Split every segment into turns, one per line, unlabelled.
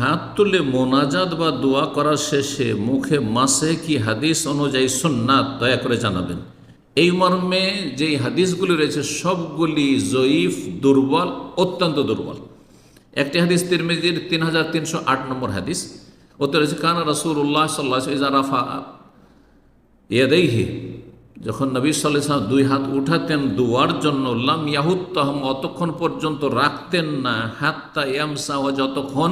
হাত তুলে মোনাজাত বা দোয়া করার শেষে মুখে মাসে কি হাদিস অনুযায়ী সুন্নাত দয়া করে জানাবেন। এই মর্মে যে হাদিসগুলি রয়েছে সবগুলি জয়ীফ, দুর্বল, অত্যন্ত দুর্বল। একটি হাদিস তিরমিজির তিন হাজার তিনশো আট নম্বর হাদিস। ওতে রয়েছে, কানা রসুল উল্লাহ সাল্লাহ ইজারাফা ইয়াদেইহি। যখন নবী সাল্লাম দুই হাত উঠাতেন দুয়ার জন্য, লাম ইয়াহুদ তহম, অতক্ষণ পর্যন্ত রাখতেন না হাতটা ইয়ামসা যতক্ষণ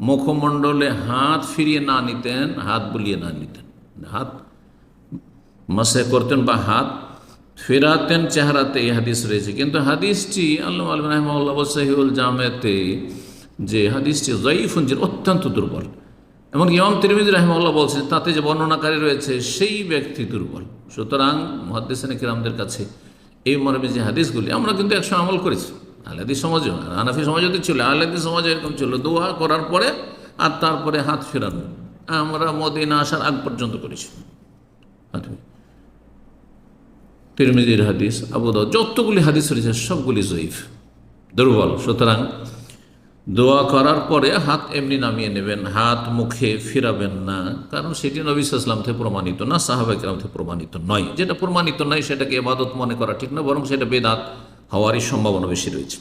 মুখমণ্ডলে হাত ফিরিয়ে না নিতেন, হাত বুলিয়ে না নিতেন। হাত মাসে করতেন বা হাত ফেরাতেন, চেহারাতে এই হাদিস রয়েছে। কিন্তু হাদিসটি আল্লাহ আলম রহমাল্লাহ সহিউল জামেতে যে হাদিসটি জয়ীফুঞ্জির অত্যন্ত দুর্বল। এমন ইমাম তিরমিদ রহমাল্লাহ বলছেন, তাতে যে বর্ণনাকারী রয়েছে, সেই ব্যক্তি দুর্বল। সুতরাং মহাদ্দেসান কিরামদের কাছে এই মর্মে যে হাদিসগুলি, আমরা কিন্তু একশো আমল করেছি। আলাদি সমাজেও আর আনাফি সমাজও তো ছিল, আলাদি সমাজে এরকম ছিল। দোয়া করার পরে আর তারপরে হাত ফেরানো। আমরা মদিনা আসার আগ পর্যন্ত করেছি। তিরমিজির হাদিস, আবু দাউদ, যতগুলি হাদিস রয়েছে, সবগুলি জয়ীফ, দুর্বল। সুতরাং দোয়া করার পরে হাত এমনি নামিয়ে নেবেন, হাত মুখে ফিরাবেন না। কারণ সেটি নবী ইসলাম থেকে প্রমাণিত না সাহাবাইকরাম থেকে প্রমাণিত নয়। যেটা প্রমাণিত নয়, সেটাকে এবাদত মনে করা ঠিক না, বরং সেটা বেদাত। হওয়ারই সম্ভাবনা বেশি রয়েছে।